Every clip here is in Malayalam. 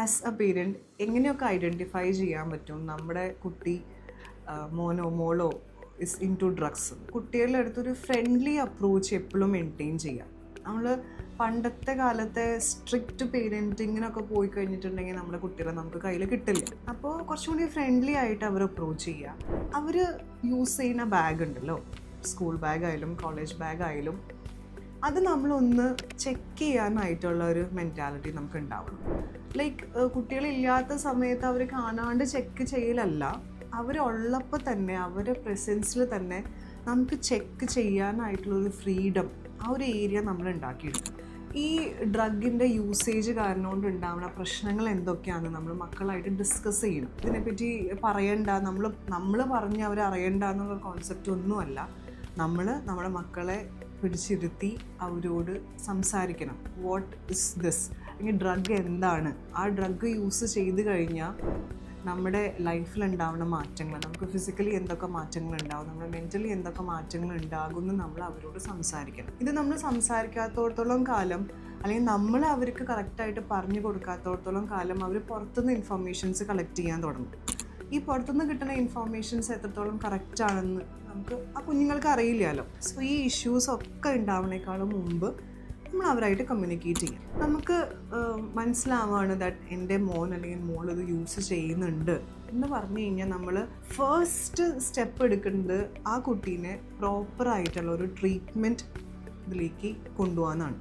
ആസ് എ പേരന്റ് എങ്ങനെയൊക്കെ ഐഡന്റിഫൈ ചെയ്യാൻ പറ്റും? നമ്മുടെ കുട്ടി മോനോ മോളോ ഇസ് ഇൻ ടു ഡ്രഗ്സ് കുട്ടികളുടെ അടുത്തൊരു ഫ്രണ്ട്ലി അപ്രോച്ച് എപ്പോഴും മെയിന്റെയിൻ ചെയ്യാം. നമ്മൾ പണ്ടത്തെ കാലത്തെ സ്ട്രിക്റ്റ് പേരന്റിങ്ങിനൊക്കെ പോയി കഴിഞ്ഞിട്ടുണ്ടെങ്കിൽ നമ്മുടെ കുട്ടികളെ നമുക്ക് കയ്യിൽ കിട്ടില്ല. അപ്പോൾ കുറച്ചും കൂടി ഫ്രണ്ട്ലി ആയിട്ട് അവർ അപ്രോച്ച് ചെയ്യുക. അവർ യൂസ് ചെയ്യുന്ന ബാഗ് ഉണ്ടല്ലോ. സ്കൂൾ ബാഗ് ആയാലും കോളേജ് ബാഗ് ആയാലും അത് നമ്മളൊന്ന് ചെക്ക് ചെയ്യാനായിട്ടുള്ള ഒരു മെന്റാലിറ്റി നമുക്ക് ഉണ്ടാവണം ലൈക്ക് കുട്ടികളില്ലാത്ത സമയത്ത് അവർ കാണാണ്ട് ചെക്ക് ചെയ്യലല്ല. അവരുള്ളപ്പോൾ തന്നെ അവരുടെ പ്രസൻസിൽ തന്നെ നമുക്ക് ചെക്ക് ചെയ്യാനായിട്ടുള്ളൊരു ഫ്രീഡം ആ ഒരു ഏരിയ നമ്മൾ ഉണ്ടാക്കിയിട്ടുണ്ട് ഈ ഡ്രഗിന്റെ യൂസേജ് കാരണം കൊണ്ട് ഉണ്ടാവുന്ന പ്രശ്നങ്ങൾ എന്തൊക്കെയാണ് നമ്മൾ മക്കളായിട്ട് ഡിസ്കസ് ചെയ്യണം. ഇതിനെപ്പറ്റി പറയണ്ട നമ്മൾ നമ്മൾ പറഞ്ഞ് അവർ അറിയണ്ട എന്നുള്ള കോൺസെപ്റ്റ് ഒന്നുമല്ല. നമ്മൾ നമ്മുടെ മക്കളെ പിടിച്ചിരുത്തി അവരോട് സംസാരിക്കണം. വാട്ട് ഇസ് ദിസ് അല്ലെങ്കിൽ ഡ്രഗ് എന്താണ്? ആ ഡ്രഗ് യൂസ് ചെയ്ത് കഴിഞ്ഞാൽ നമ്മുടെ ലൈഫിൽ ഉണ്ടാവുന്ന മാറ്റങ്ങൾ നമുക്ക് ഫിസിക്കലി എന്തൊക്കെ മാറ്റങ്ങൾ ഉണ്ടാവും നമ്മുടെ മെന്റലി എന്തൊക്കെ മാറ്റങ്ങൾ ഉണ്ടാകുമെന്ന് നമ്മൾ അവരോട് സംസാരിക്കണം. ഇത് നമ്മൾ സംസാരിക്കാത്തോടത്തോളം കാലം അല്ലെങ്കിൽ നമ്മൾ അവർക്ക് കറക്റ്റായിട്ട് പറഞ്ഞു കൊടുക്കാത്തോടത്തോളം കാലം അവർ പുറത്തുനിന്ന് ഇൻഫർമേഷൻസ് കളക്ട് ചെയ്യാൻ തുടങ്ങും. ഈ പുറത്തുനിന്ന് കിട്ടുന്ന ഇൻഫോർമേഷൻസ് എത്രത്തോളം കറക്റ്റ് ആണെന്ന് നമുക്ക് ആ കുഞ്ഞുങ്ങൾക്ക് അറിയില്ലല്ലോ. സോ ഈ ഇഷ്യൂസ് ഒക്കെ ഉണ്ടാവുന്നേക്കാളും മുമ്പ് നമ്മൾ അവരായിട്ട് കമ്മ്യൂണിക്കേറ്റ് ചെയ്യും. നമുക്ക് മനസ്സിലാവാണ് ദാറ്റ് എന്റെ മോൻ അല്ലെങ്കിൽ മോൾ ഇത് യൂസ് ചെയ്യുന്നുണ്ട് എന്ന് പറഞ്ഞു കഴിഞ്ഞാൽ നമ്മൾ ഫസ്റ്റ് സ്റ്റെപ്പ് എടുക്കുന്നത് ആ കുട്ടീനെ പ്രോപ്പറായിട്ടുള്ള ഒരു ട്രീറ്റ്മെന്റ് ഇതിലേക്ക് കൊണ്ടുപോകാനാണ്.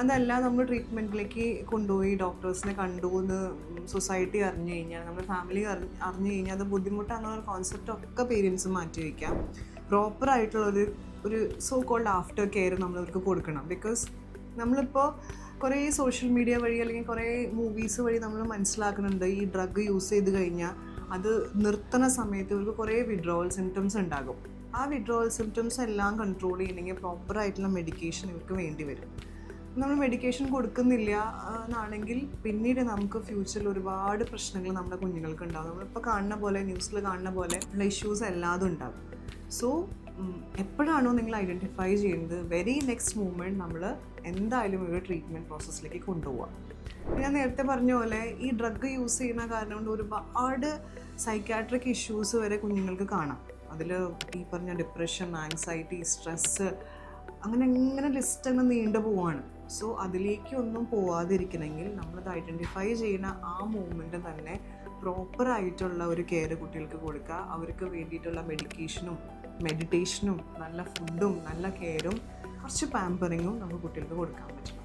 അതല്ല നമ്മൾ ട്രീറ്റ്മെന്റിലേക്ക് കൊണ്ടുപോയി ഡോക്ടേഴ്സിനെ കണ്ടു എന്ന് സൊസൈറ്റി അറിഞ്ഞു കഴിഞ്ഞാൽ നമ്മുടെ ഫാമിലി അറിഞ്ഞ് കഴിഞ്ഞാൽ അത് ബുദ്ധിമുട്ടാണെന്നുള്ള കോൺസെപ്റ്റ് ഒക്കെ പേരൻസ് മാറ്റി വയ്ക്കാം പ്രോപ്പറായിട്ടുള്ളൊരു ഒരു ഒരു സോ കോൾഡ് ആഫ്റ്റർ കെയർ നമ്മളവർക്ക് കൊടുക്കണം. ബിക്കോസ് നമ്മളിപ്പോൾ കുറേ സോഷ്യൽ മീഡിയ വഴി അല്ലെങ്കിൽ കുറേ മൂവീസ് വഴി നമ്മൾ മനസ്സിലാക്കുന്നുണ്ട് ഈ ഡ്രഗ് യൂസ് ചെയ്ത് കഴിഞ്ഞാൽ അത് നിർത്തുന്ന സമയത്ത് ഇവർക്ക് കുറേ വിഡ്രോവൽ സിംറ്റംസ് ഉണ്ടാകും. ആ വിഡ്രോവൽ സിംറ്റംസ് എല്ലാം കൺട്രോൾ ചെയ്യണമെങ്കിൽ പ്രോപ്പറായിട്ടുള്ള മെഡിക്കേഷൻ ഇവർക്ക് വേണ്ടി വരും. നമ്മൾ മെഡിക്കേഷൻ കൊടുക്കുന്നില്ല എന്നാണെങ്കിൽ പിന്നീട് നമുക്ക് ഫ്യൂച്ചറിൽ ഒരുപാട് പ്രശ്നങ്ങൾ നമ്മുടെ കുഞ്ഞുങ്ങൾക്ക് ഉണ്ടാകും നമ്മളിപ്പോൾ കാണുന്ന പോലെ ന്യൂസിൽ കാണുന്ന പോലെ ഉള്ള ഇഷ്യൂസ് എല്ലാതും ഉണ്ടാകും സോ എപ്പോഴാണോ നിങ്ങൾ ഐഡന്റിഫൈ ചെയ്യുന്നത് വെരി നെക്സ്റ്റ് മൂമെന്റ് നമ്മൾ എന്തായാലും ഒരു ട്രീറ്റ്മെന്റ് പ്രോസസ്സിലേക്ക് കൊണ്ടുപോകാം ഞാൻ നേരത്തെ പറഞ്ഞ പോലെ ഈ ഡ്രഗ് യൂസ് ചെയ്യുന്ന കാരണം കൊണ്ട് ഒരുപാട് സൈക്കാട്രിക് ഇഷ്യൂസ് വരെ കുഞ്ഞുങ്ങൾക്ക് കാണാം. അതിൽ ഈ പറഞ്ഞ ഡിപ്രഷൻ ആങ്സൈറ്റി സ്ട്രെസ്സ് അങ്ങനെ ഇങ്ങനെ ലിസ്റ്റ് അങ്ങ് നീണ്ടു പോവാണ് സോ അതിലേക്കൊന്നും പോവാതിരിക്കണമെങ്കിൽ നമ്മളത് ഐഡന്റിഫൈ ചെയ്യുന്ന ആ മൂമെന്റ് തന്നെ പ്രോപ്പറായിട്ടുള്ള ഒരു കെയർ കുട്ടികൾക്ക് കൊടുക്കുക. അവർക്ക് വേണ്ടിയിട്ടുള്ള മെഡിക്കേഷനും മെഡിറ്റേഷനും നല്ല ഫുഡും നല്ല കെയറും കുറച്ച് പാമ്പറിങ്ങും നമുക്ക് കുട്ടികൾക്ക് കൊടുക്കാൻ പറ്റും.